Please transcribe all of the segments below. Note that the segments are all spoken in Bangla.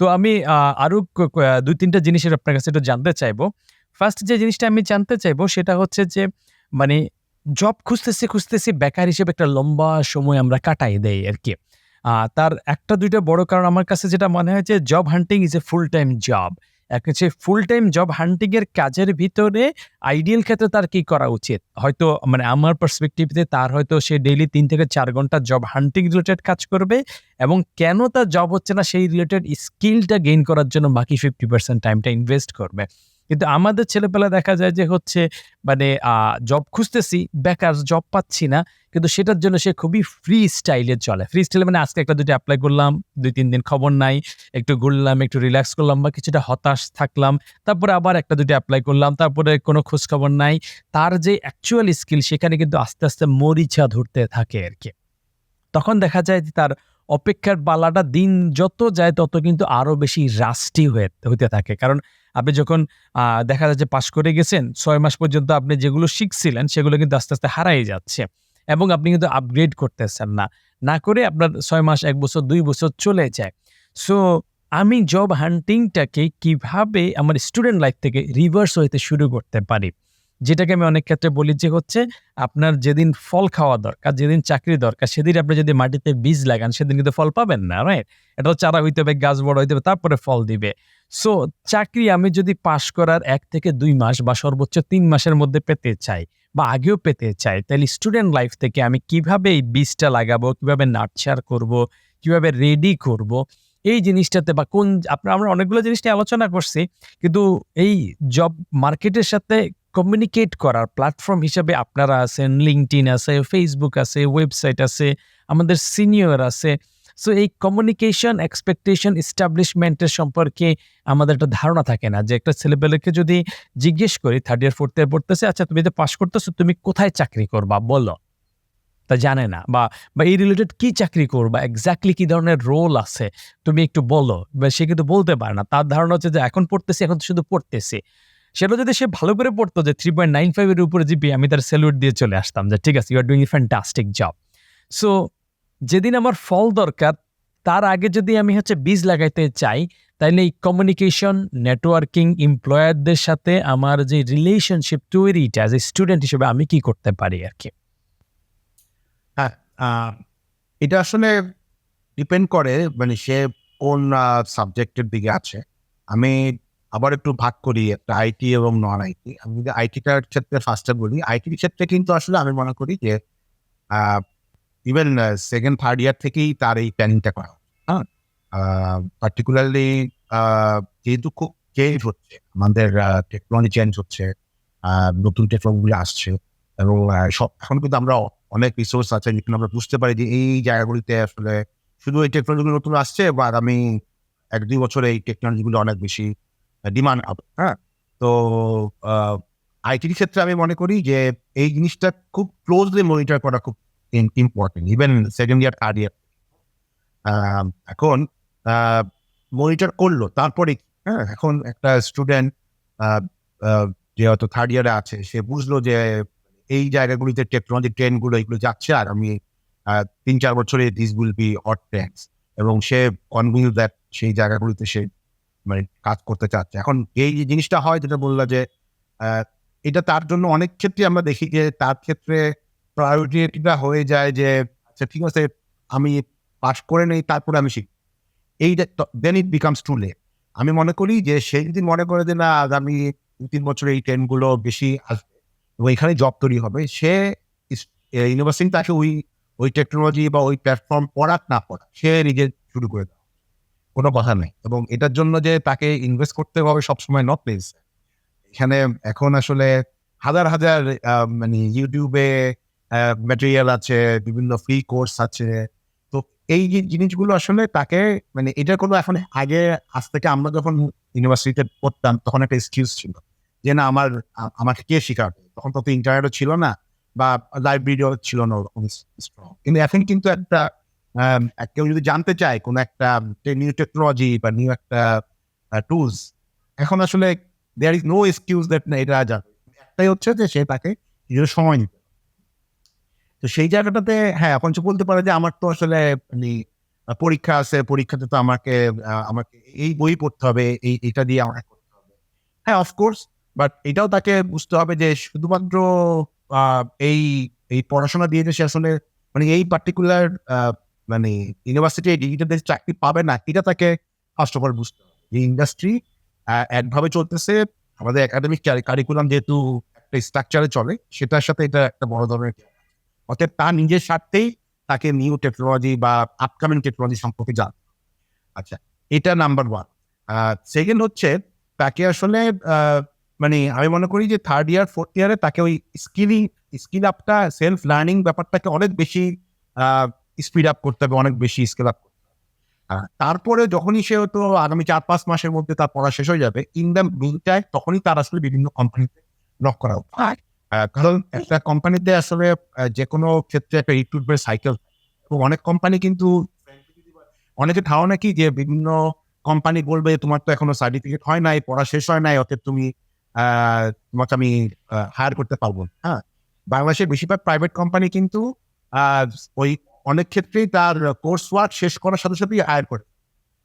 তো আমি আরও আরও তিনটা ক ২-৩ টা জিনিসের আপনার কাছে একটু জানতে চাইব। ফার্স্ট যে জিনিসটা আমি জানতে চাইব সেটা হচ্ছে যে মানে জব খুঁজতেছি, খুঁজতেছি বেকার হিসেবে একটা লম্বা সময় আমরা কাটাই দেই আর কি তার ১ টা ২ বড় কারণ আমার কাছে যেটা মনে হয় যে job hunting is a full time job. হচ্ছে ফুল টাইম জব হান্টিং এর কাজের ভিতরে আইডিয়াল ক্ষেত্রে তার কি করা উচিত? হয়তো মানে আমার পার্সপেক্টিভে তার হয়তো সে ডেইলি তিন থেকে চার ঘণ্টা জব হান্টিং রিলেটেড কাজ করবে এবং কেন তার জব হচ্ছে না সেই রিলেটেড স্কিলটা গেইন করার জন্য বাকি 50% টাইমটা ইনভেস্ট করবে। কিন্তু আমাদের ছেলেপেলা দেখা যায় যে হচ্ছে মানে জব খুঁজতেছি, বেকার জব পাচ্ছি না। কিন্তু সেটার জন্য সে খুবই ফ্রি স্টাইলে চলে। ফ্রি স্টাইলে মানে আজকে ১ টা ২ টা এপ্লাই করলাম, ২-৩ দিন খবর নাই, একটু ঘুরলাম, একটু রিল্যাক্স করলাম বা কিছুটা হতাশ থাকলাম। তারপরে আবার ১ টা ২ টা এপ্লাই করলাম। তারপরে কোনো খোঁজখবর নাই। তার যে অ্যাকচুয়াল স্কিল সেখানে কিন্তু আস্তে, আস্তে মরিচা ধরতে থাকে আর কি তখন দেখা যায় যে তার অপেক্ষার পালাটা দিন যত যায় তত কিন্তু আরও বেশি রাস্টি হয়ে হইতে থাকে। কারণ আপনি যখন দেখা যাচ্ছে পাশ করে গেছেন, ছয় মাস পর্যন্ত আপনি যেগুলো শিখছিলেন সেগুলো কিন্তু আস্তে, আস্তে হারায় যাচ্ছে এবং আপনি কিন্তু আপগ্রেড করতেছেন না। না করে আপনার ছয় মাস, এক বছর, দুই বছর চলে যায়। সো আমি জব হান্টিংটাকে কীভাবে আমার স্টুডেন্ট লাইফ থেকে রিভার্স হইতে শুরু করতে পারি? যেটাকে আমি অনেক ক্ষেত্রে বলি যে হচ্ছে আপনার যেদিন ফল খাওয়া দরকার, যেদিন চাকরি দরকার সেদিন আপনি যদি মাটিতে বীজ লাগান সেদিন কিন্তু ফল পাবেন না, রাইট? এটা চারা হইতে হবে, গাছ বড় হইতে হবে, তারপরে ফল দিবে। সো চাকরি আমি যদি পাশ করার এক থেকে দুই মাস বা সর্বোচ্চ তিন মাসের মধ্যে পেতে চাই বা আগেও পেতে চাই, তাহলে স্টুডেন্ট লাইফ থেকে আমি কীভাবে এই বীজটা লাগাবো, কীভাবে নার্চার করব, কীভাবে রেডি করব, এই জিনিসটাতে বা কোন আপনার আমরা অনেকগুলো জিনিস নিয়ে আলোচনা করছি। কিন্তু এই জব মার্কেটের সাথে কমিউনিকেট করার প্ল্যাটফর্ম হিসাবে আপনারা আছেন, LinkedIn আছে, ফেসবুক আছে, ওয়েবসাইট আছে, আমাদের সিনিয়র আছে। সো এই কমিউনিকেশন, এক্সপেকটেশন, এস্টাবলিশমেন্ট এর সম্পর্কে আমাদের একটা ধারণা থাকে না যে একটা ছেলেপেলেকে যদি জিজ্ঞেস করি থার্ড ইয়ার 4th ইয়ার পড়তেছে, "আচ্ছা তুমি যে পাস করতেছো তুমি কোথায় চাকরি করবা বলো?" তা জানে না বা, বা এই রিলেটেড কি চাকরি করবা, এক্স্যাক্টলি কি ধরনের রোল আছে তুমি একটু বলো। বা সে কিন্তু বলতে পারে না। তার ধারণা হচ্ছে যে এখন পড়তেছি, এখন শুধু পড়তেছি। সেটা যদি সে ভালো করে পড়তো যে থ্রি পয়েন্ট নাইন ফাইভের উপরে জিপিএ আমি তার সেলুট দিয়ে চলে আসতাম যে ঠিক আছে, you are doing a fantastic job. So যেদিন আমার ফল দরকার তার আগে যদি আমি হচ্ছে বীজ লাগাইতে চাই, তাইলে এই কমিউনিকেশন, নেটওয়ার্কিং, এমপ্লয়ারদের সাথে আমার যে রিলেশনশিপ তৈরিটা এ স্টুডেন্ট হিসেবে আমি কি করতে পারি আরকি? হ্যাঁ, আ এটা আসলে ডিপেন্ড করে মানে সে কোন সাবজেক্টের দিকে আছে। আমি আবার একটু ভাগ করি একটা আইটি এবং নন আইটি। আমি যদি আইটিটার ক্ষেত্রে ফার্স্টে বলি, আইটির ক্ষেত্রে কিন্তু আসলে আমি মনে করি যে ইভেন সেকেন্ড থার্ড ইয়ার থেকেই তার এই প্ল্যানিংটা করা হ্যাঁ? পার্টিকুলারলি যেহেতু খুব চেঞ্জ হচ্ছে, আমাদের টেকনোলজি চেঞ্জ হচ্ছে, নতুন টেকনোলজি আসছে এবং সব এখন কিন্তু আমরা অনেক রিসোর্স আছে যেখানে আমরা বুঝতে পারি যে এই জায়গাগুলিতে আসলে শুধু এই টেকনোলজিগুলো নতুন আসছে বা আগামী ১-২ বছরে এই টেকনোলজিগুলো অনেক বেশি ডিমান্ড হবে, হ্যাঁ? তো আইটির ক্ষেত্রে আমি মনে করি যে এই জিনিসটা খুব ক্লোজলি মনিটর করা খুব ইম্পোর্টেন্ট। ইভেন 2nd ইয়ার, 3rd ইয়ার। এখন মনিটর করল তারপরে? হ্যাঁ? এখন একটা স্টুডেন্ট আ আ যে হয়তো 3rd ইয়ারে আছে সে বুঝলো যে এই জায়গাগুলিতে টেকনোলজি ট্রেন্ডগুলো এগুলো যাচ্ছে আর আমি আ ৩-৪ বছরে this will be hot trends এবং সে কনভিন্স দ্যাট সেই জায়গাগুলিতে সে মানে কাজ করতে চাচ্ছে। এখন এই যে জিনিসটা হয় যেটা বললা যে এটা তার জন্য অনেক ক্ষেত্রে আমরা দেখি যে তার ক্ষেত্রে প্রায়োরিটিটা হয়ে যায় যে আচ্ছা ঠিক আছে আমি পাস করে নেই তারপরে আমি শিখব। এই then it becomes too late. আমি মনে করি যে সে যদি মনে করে যে না আগামী ২-৩ বছরে এই ট্রেন্ডগুলো বেশি আসবে এবং এখানে জব তৈরি হবে, সে ইউনিভার্সিটি তাকে ওই, ওই টেকনোলজি বা ওই প্ল্যাটফর্ম পড়াক না পড়াক, সে নিজে শুরু করে দেওয়া। কোনো কথা নেই এবং এটার জন্য যে তাকে ইনভেস্ট করতে হবে সবসময় নট নেসেসারি। এখানে এখন আসলে হাজার, হাজার মানে আ ম্যাটেরিয়াল আছে, বিভিন্ন ফ্রি কোর্স আছে। তো এই জিনিসগুলো আসলে তাকে মানে এটা কোনো এখন আগে আজ থেকে আমরা যখন ইউনিভার্সিটিতে পড়তাম তখন একটা এক্সকিউজ ছিল। যে না আমার আমাকে কে শিখাবে? তখন তো ইন্টারনেটও ছিল না বা লাইব্রেরিও ছিল না ওরকম স্ট্রং। কিন্তু এখন কিন্তু একটা কেউ যদি জানতে চায় কোনো একটা নিউ টেকনোলজি বা নিউ একটা টুলস এখন আসলে there is no excuse that না এটা যাবে। একটাই হচ্ছে যে সে তাকে নিজের সময় নিতে তো সেই জায়গাটাতে হ্যাঁ, এখন বলতে পারে যে আমার তো আসলে মানে পরীক্ষা আছে পরীক্ষাতে তো আমাকে আমাকে এই বই পড়তে হবে এই এটা দিয়ে আমাকে করতে হবে হ্যাঁ অফকোর্স বাট এটাও তাকে বুঝতে হবে যে শুধুমাত্র এই এই পড়াশোনা দিয়ে সে আসলে মানে এই পার্টিকুলার মানে ইউনিভার্সিটি ডিজিটাল চাকরি পাবে না এটা তাকে ফার্স্ট অফ অল বুঝতে হবে যে ইন্ডাস্ট্রি একভাবে চলতেছে আমাদের একাডেমিক কারিকুলাম যেহেতু একটা স্ট্রাকচারে চলে সেটার সাথে এটা একটা বড় ধরনের। অতএব তার নিজের স্বার্থেই তাকে নিউ টেকনোলজি বা আপকামিং টেকনোলজি সম্পর্কে জান। আচ্ছা এটা নাম্বার ওয়ান সেকেন্ড হচ্ছে, তাকে আসলে মানে আমি মনে করি যে থার্ড ইয়ার ফোর্থ ইয়ারে তাকে ওই স্কিলিং স্কিল আপটা সেলফ লার্নিং ব্যাপারটাকে অনেক বেশি স্পিড আপ করতে হবে, অনেক বেশি স্কিল আপ তারপরে যখনই সে হয়তো আগামী চার, পাঁচ মাসের মধ্যে তার পড়া শেষ হয়ে যাবে ইন দ্য মিন তখনই তার আসলে বিভিন্ন কোম্পানিতে লক করা উচিত। কারণ একটা কোম্পানিতে আসলে যে কোনো ক্ষেত্রে একটা রিক্রুটমেন্ট সাইকেল অনেক কোম্পানি কিন্তু অনেকে ধারণা কি যে বিভিন্ন কোম্পানি বলবে তোমার তো এখনও সার্টিফিকেট হয় নাই পড়া শেষ হয় নাই অতএব তুমি তোমাকে আমি হায়ার করতে পারব। হ্যাঁ বাংলাদেশের বেশিরভাগ প্রাইভেট কোম্পানি কিন্তু ওই অনেক ক্ষেত্রেই তার কোর্স ওয়ার্ক শেষ করার সাথে সাথেই হায়ার করে।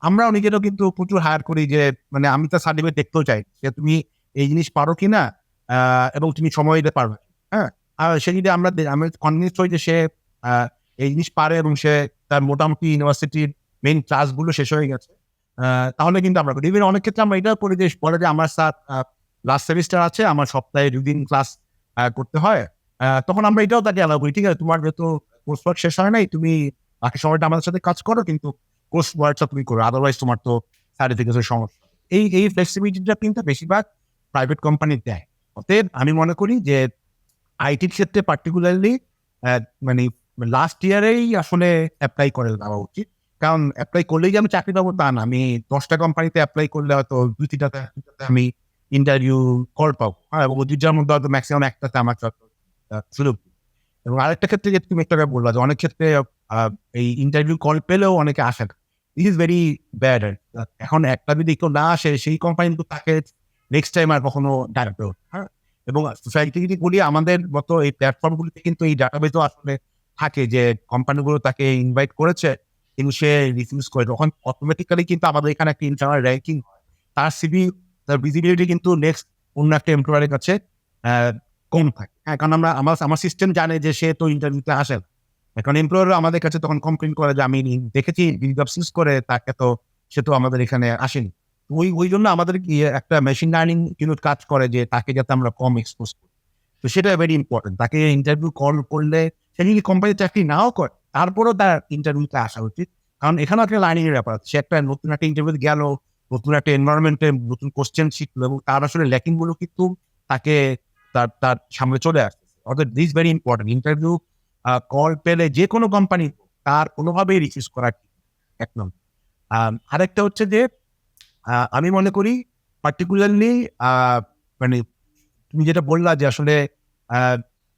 আমরাও নিজেরও কিন্তু প্রচুর হায়ার করি যে মানে আমি তার সার্টিফিকেট দেখতেও চাই যে তুমি এই জিনিস পারো কিনা? আহ, এবং তুমি সময় দিতে পারবে। হ্যাঁ? আর সে যদি আমরা আমি কনভিন্স হই যে সে এই জিনিস পারে এবং সে তার মোটামুটি ইউনিভার্সিটির মেইন ক্লাসগুলো শেষ হয়ে গেছে তাহলে কিন্তু আমরা করি। অনেক ক্ষেত্রে আমরা এটাও করি যে বলে যে আমার স্যার লাস্ট সেমিস্টার আছে, আমার সপ্তাহে দুদিন ক্লাস করতে হয়। তখন আমরা এটাও তাকে অ্যালাউ করি। ঠিক আছে, তোমার যেহেতু কোর্স ওয়ার্ক শেষ হয় নাই, তুমি বাকি সময়টা আমাদের সাথে কাজ করো, কিন্তু কোর্স ওয়ার্কটা তুমি করো আদারওয়াইজ তোমার তো সার্টিফিকেটের সমস্যা। এই এই ফ্লেক্সিবিলিটিটা কিন্তু বেশিরভাগ প্রাইভেট কোম্পানি দেয়। অতএব আমি মনে করি যে আইটির ক্ষেত্রে পার্টিকুলারলি মানে লাস্ট ইয়ারেই আসলে অ্যাপ্লাই করে দেওয়া উচিত। কারণ অ্যাপ্লাই করলেই যে আমি চাকরি পাবো তা না। আমি দশটা কোম্পানিতে অ্যাপ্লাই করলে হয়তো দুই তিনটাতে আমি ইন্টারভিউ কল পাবো। হ্যাঁ এবং দুইটার মধ্যে হয়তো ম্যাক্সিমাম একটাতে আমার সুযোগ এবং আরেকটা ক্ষেত্রে যে তুমি একটা বললা যে অনেক ক্ষেত্রে এই ইন্টারভিউ কল পেলেও অনেকে আসে না। দিস ইজ ভেরি ব্যাড এখন একটা যদি কেউ না আসে, সেই কোম্পানি তাকে নেক্সট টাইম আর কখনো ডাকবে হ্যাঁ? এবং সোসাইটি যদি বলি, আমাদের মতো এই প্ল্যাটফর্মগুলিতে কিন্তু এই ডাটাবেসও আসলে থাকে যে কোম্পানিগুলো তাকে ইনভাইট করেছে, কিন্তু সে রিফিউজ করে তখন অটোমেটিক্যালি কিন্তু আমাদের এখানে একটা ইন্টারনাল র্যাঙ্কিং হয়। তার সিভি তার ভিজিবিলিটি কিন্তু নেক্সট অন্য একটা এমপ্লয়ারের কাছে কম থাকে। হ্যাঁ কারণ আমরা, আমার আমার সিস্টেম জানে যে সে তো ইন্টারভিউতে আসে না। এখন এমপ্লয়ার আমাদের কাছে তখন কমপ্লেন করে যে, আমি দেখেছি রিজার্ভ করে, তাকে তো, সে তো আমাদের এখানে আসেনি। ওই ওই জন্য আমাদের কি একটা মেশিন লার্নিং কিন্তু কাজ করে যে তাকে যাতে আমরা কম এক্সপোজ করি। তো সেটা ভেরি ইম্পর্টেন্ট তাকে ইন্টারভিউ কল করলে, সে যদি কোম্পানি চাকরি নাও করে, তারপরেও তার ইন্টারভিউতে আসা উচিত। কারণ এখানে একটা লার্নিং এর ব্যাপার। সে একটা নতুন একটা ইন্টারভিউ গেল, নতুন একটা এনভায়রনমেন্টে নতুন কোশ্চেন শিখলো এবং তার আসলে ল্যাকিংগুলো কিন্তু তাকে তার তার সামনে চলে আসছে অর্থাৎ this very important interview call পেলে যে কোনো কোম্পানি তার কোনোভাবেই রিফিউজ করা এক নম্বর আরেকটা হচ্ছে যে আমি মনে করি পার্টিকুলারলি মানে তুমি যেটা বললা যে আসলে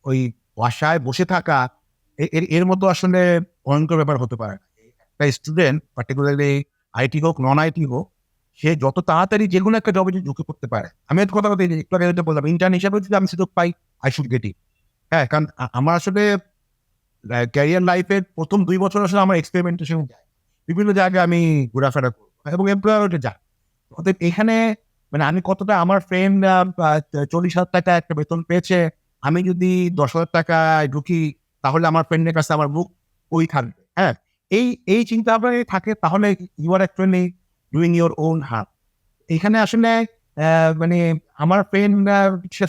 ওই বাসায় বসে থাকা এর এর মতো আসলে ভয়ঙ্কর ব্যাপার হতে পারে একটা স্টুডেন্ট পার্টিকুলারলি আইটি হোক নন আইটি হোক, সে যত তাড়াতাড়ি যে কোনো একটা জবে ঢুকে পড়তে পারে। আমি একটা কথা বলতে একটু আগে বললাম ইন্টার্ন হিসাবে যদি আমি সুযোগ পাই আই শুড গেট ইট হ্যাঁ কারণ আমার আসলে ক্যারিয়ার লাইফের প্রথম দুই বছর আসলে আমার এক্সপেরিমেন্টেশন যায়। বিভিন্ন জায়গায় আমি ঘোরাফেরা করব এবং এমপ্লয়ারকে যায় অতএব এখানে মানে আমি কতটা আমার ফ্রেন্ড চল্লিশ হাজার টাকা একটা বেতন পেয়েছে, আমি যদি দশ হাজার টাকায় ঢুকি, তাহলে আমার ফ্রেন্ডের কাছে আমার মুখ ওই থাকবে। হ্যাঁ এই এই চিন্তা ভাবনা থাকে, তাহলে you are actually doing your own heart এখানে আসলে মানে আমার ফ্রেন্ড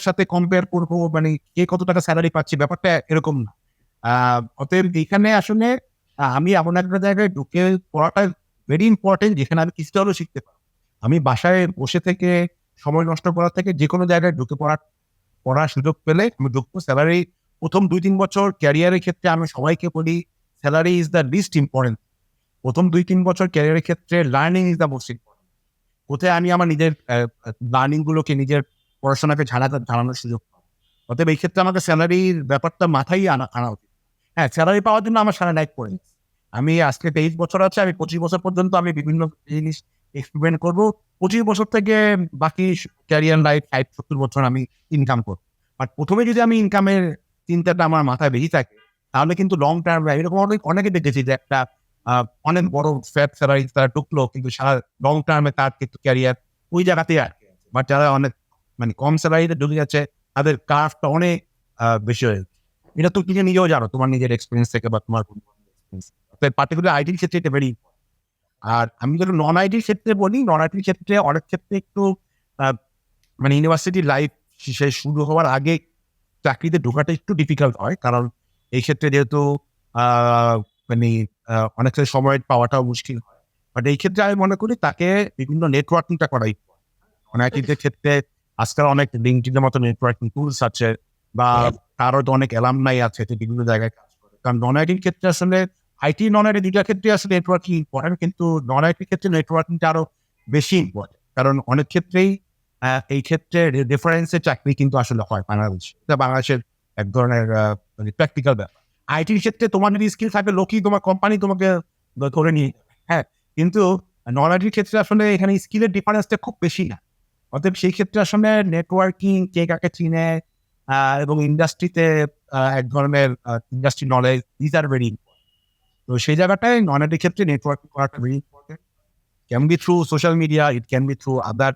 সাথে কম্পেয়ার করব মানে কে কত টাকা স্যালারি পাচ্ছে, ব্যাপারটা এরকম না। অতএব এখানে আসলে আমি এমন একটা জায়গায় ঢুকে পড়াটা ভেরি ইম্পর্টেন্ট যেখানে আমি কিছুটা হলেও শিখতে পারব। আমি বাসায় বসে থেকে সময় নষ্ট করার থেকে যে কোনো জায়গায় ঢুকে পড়ার পড়ার সুযোগ পেলে আমি ঢুকবো। স্যালারি প্রথম দুই তিন বছর ক্যারিয়ারের ক্ষেত্রে আমি সবাইকে বলি salary is the least important প্রথম দুই তিন বছর ক্যারিয়ারের ক্ষেত্রে learning is the most important কোথায় আমি আমার নিজের লার্নিং গুলোকে নিজের পড়াশোনাকে ঝাড়াতে ঝাড়ানোর সুযোগ পাবো? অতএব এই ক্ষেত্রে আমাকে স্যালারির ব্যাপারটা মাথায় আনা আনা উচিত। হ্যাঁ স্যালারি পাওয়ার জন্য আমার সারা লাইফ নিচ্ছি। আমি আজকে তেইশ বছর আছে, আমি পঁচিশ বছর পর্যন্ত আমি বিভিন্ন জিনিস এক্সপেরিমেন্ট করব। পঁচিশ বছর থেকে বাকি ক্যারিয়ার লাইফ ষাট, সত্তর বছর আমি ইনকাম করব। বাট প্রথমে যদি আমি ইনকামের চিন্তাটা আমার মাথায় বেশি থাকে, তাহলে কিন্তু লং টার্ম এরকম অনেক, অনেকে দেখেছি যে একটা অনেক বড় ফ্যাট স্যালারি তারা ঢুকলো কিন্তু সারা লং টার্মে তার কিন্তু ক্যারিয়ার ওই জায়গাতেই আছে। বাট যারা অনেক মানে কম স্যালারিতে ঢুকে যাচ্ছে, তাদের কার্ভটা অনেক বেশি হয়ে। এটা তুমি নিজে নিজেও জানো, তোমার নিজের এক্সপিরিয়েন্স থেকে বা তোমার পার্টিকুলার আইটির ক্ষেত্রে এটা ভেরি আর আমি যদি নন আইটির ক্ষেত্রে বলি নন আইটির ক্ষেত্রে অনেক ক্ষেত্রে একটু মানে ইউনিভার্সিটি লাইফ সে শুরু হওয়ার আগে চাকরিতে ঢোকাটা একটু ডিফিকাল্ট হয়। কারণ এই ক্ষেত্রে যেহেতু মানে অনেক ক্ষেত্রে সময় পাওয়াটাও মুশকিল হয়। বাট এই ক্ষেত্রে আমি মনে করি তাকে বিভিন্ন নেটওয়ার্কিংটা করাই। আইটির ক্ষেত্রে আজকাল অনেক লিঙ্কডিনের মতো নেটওয়ার্কিং টুলস আছে বা তারও তো অনেক অ্যালামনাই আছে যে বিভিন্ন জায়গায় কাজ করে। কারণ নন আইটির ক্ষেত্রে আসলে আইটি নন আইটি দুইটার ক্ষেত্রে আসলে নেটওয়ার্কিং ইম্পর্টেন্ট কিন্তু নন আইটির ক্ষেত্রে নেটওয়ার্কিংটা আরও বেশি ইম্পর্টেন্ট কারণ অনেক ক্ষেত্রেই এই ক্ষেত্রে রেফারেন্সের চাকরি কিন্তু আসলে হয় বাংলাদেশ। এটা বাংলাদেশের এক ধরনের আহ, মানে প্র্যাকটিক্যাল ব্যাপার। আইটির ক্ষেত্রে তোমার যদি স্কিল থাকে লোকই তোমার কোম্পানি তোমাকে করে নিয়ে হ্যাঁ কিন্তু নন আইটির ক্ষেত্রে আসলে এখানে স্কিলের ডিফারেন্সটা খুব বেশি না। অতএব সেই ক্ষেত্রে আসলে নেটওয়ার্কিং কে কাকে চিনে এবং ইন্ডাস্ট্রিতে এক ধরনের industry knowledge this are very তো সেই জায়গাটায় নন আইটির ক্ষেত্রে নেটওয়ার্কিং করাটা very important can be through social media it can be through other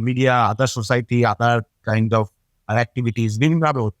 media other society other kind of activities বিভিন্নভাবে হতে